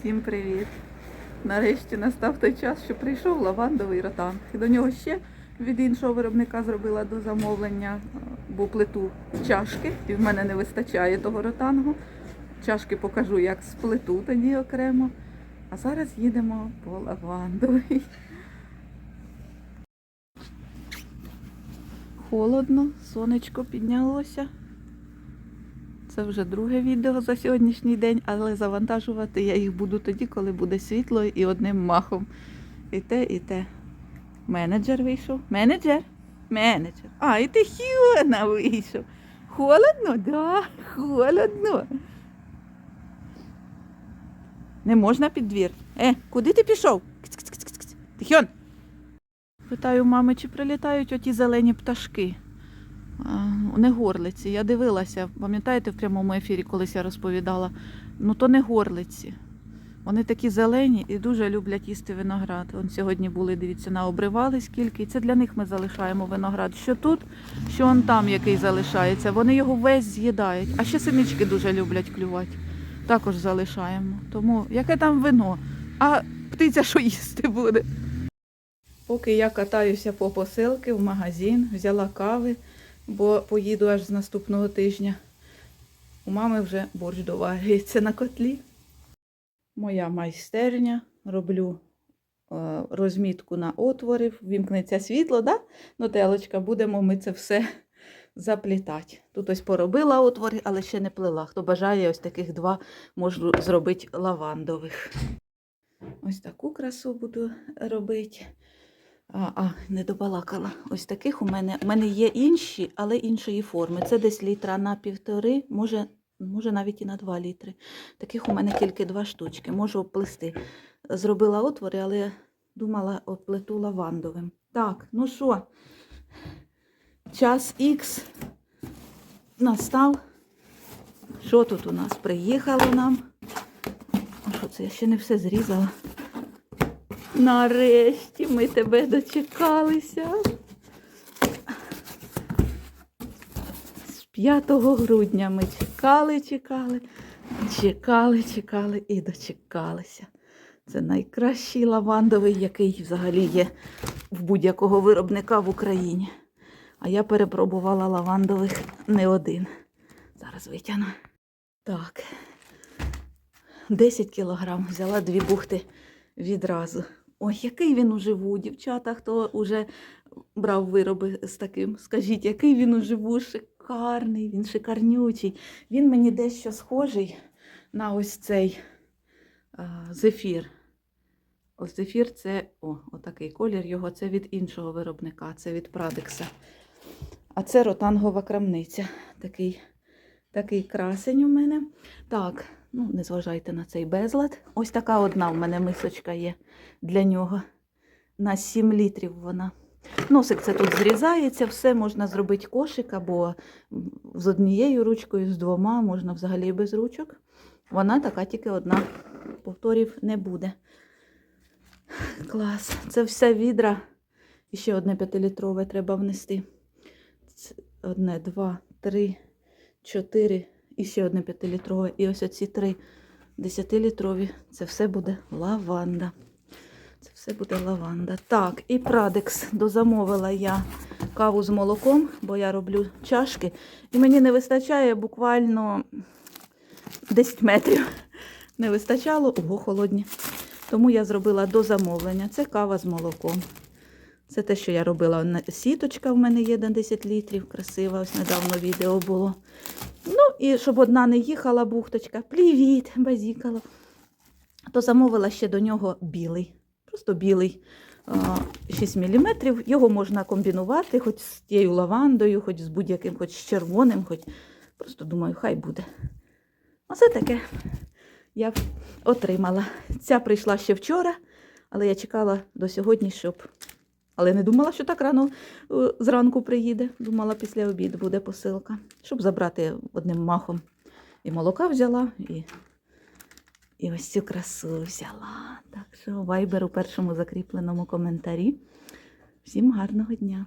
Всім привіт! Нарешті настав той час, що прийшов лавандовий ротанг. І до нього ще від іншого виробника зробила до замовлення, е, бо плиту чашки, і в мене не вистачає того ротангу. Чашки покажу, як сплету тоді окремо. А зараз їдемо по лавандовий. Холодно, сонечко піднялося. Це вже друге відео за сьогоднішній день, але завантажувати я їх буду тоді, коли буде світло і одним махом. І те, і те. Менеджер вийшов. Менеджер? Менеджер. А, і ти Хіона вийшов. Холодно? Да, холодно. Не можна під двір. Е, куди ти пішов? Тихьон. Питаю мами, чи прилітають оті зелені пташки. Не горлиці. Я дивилася, пам'ятаєте, в прямому ефірі колись я розповідала. Ну то не горлиці. Вони такі зелені і дуже люблять їсти виноград. Он сьогодні були, дивіться, наобривали скільки. І це для них ми залишаємо виноград. Що тут, що он там, який залишається. Вони його весь з'їдають. А ще синички дуже люблять клювати. Також залишаємо. Тому яке там вино? А птиця що їсти буде? Поки я катаюся по посилки в магазин, взяла кави бо поїду аж з наступного тижня. У мами вже борщ доварюється на котлі. Моя майстерня. Роблю е, розмітку на отвори, вімкнеться світло, да? Нотелочка, будемо ми це все заплітати. Тут ось поробила отвори, але ще не плела. Хто бажає, ось таких два можу зробити лавандових. Ось таку красу буду робити. А, а, не добалакала. Ось таких у мене. У мене є інші, але іншої форми. Це десь літра на півтори, може, може навіть і на два літри. Таких у мене тільки два штучки. Можу оплести. Зробила отвори, але думала оплету лавандовим. Так, ну що, час Х настав. Що тут у нас? Приїхало нам. Що це? Я ще не все зрізала. Нарешті ми тебе дочекалися. З 5 грудня ми чекали, чекали, чекали, чекали і дочекалися. Це найкращий лавандовий, який взагалі є в будь-якого виробника в Україні. А я перепробувала лавандових не один. Зараз витягну. Так. 10 кілограм взяла дві бухти відразу. Ой, який він уживу, дівчата, хто вже брав вироби з таким. Скажіть, який він уживу, шикарний, він шикарнючий. Він мені дещо схожий на ось цей а, зефір. Ось зефір це о, отакий колір його, це від іншого виробника, це від Прадекса. А це ротангова крамниця. Такий, такий красень у мене. Так, Ну, не зважайте на цей безлад. Ось така одна в мене мисочка є для нього. На 7 літрів вона. Носик це тут зрізається, все можна зробити кошик або з однією ручкою, з двома, можна взагалі без ручок. Вона така тільки одна. Повторів не буде. Клас. Це все відра. І ще одне п'ятилітрове треба внести. Одне, два, три, чотири і ще одне 5-літрове. І ось оці три 10-літрові. Це все буде лаванда. Це все буде лаванда. Так, і Прадекс дозамовила я каву з молоком, бо я роблю чашки. І мені не вистачає буквально 10 метрів. Не вистачало, ого, холодні. Тому я зробила до замовлення. Це кава з молоком. Це те, що я робила. Сіточка в мене є на 10 літрів, красива, ось недавно відео було. Ну, і щоб одна не їхала бухточка, привіт, базікала. То замовила ще до нього білий. Просто білий 6 мм. Його можна комбінувати хоч з тією лавандою, хоч з будь-яким, хоч з червоним, хоч просто думаю, хай буде. Оце таке я отримала. Ця прийшла ще вчора, але я чекала до сьогодні, щоб. Але не думала, що так рано е, зранку приїде. Думала, після обіду буде посилка, щоб забрати одним махом. І молока взяла, і і ось цю красу взяла. Так що вайбер у першому закріпленому коментарі. Всім гарного дня!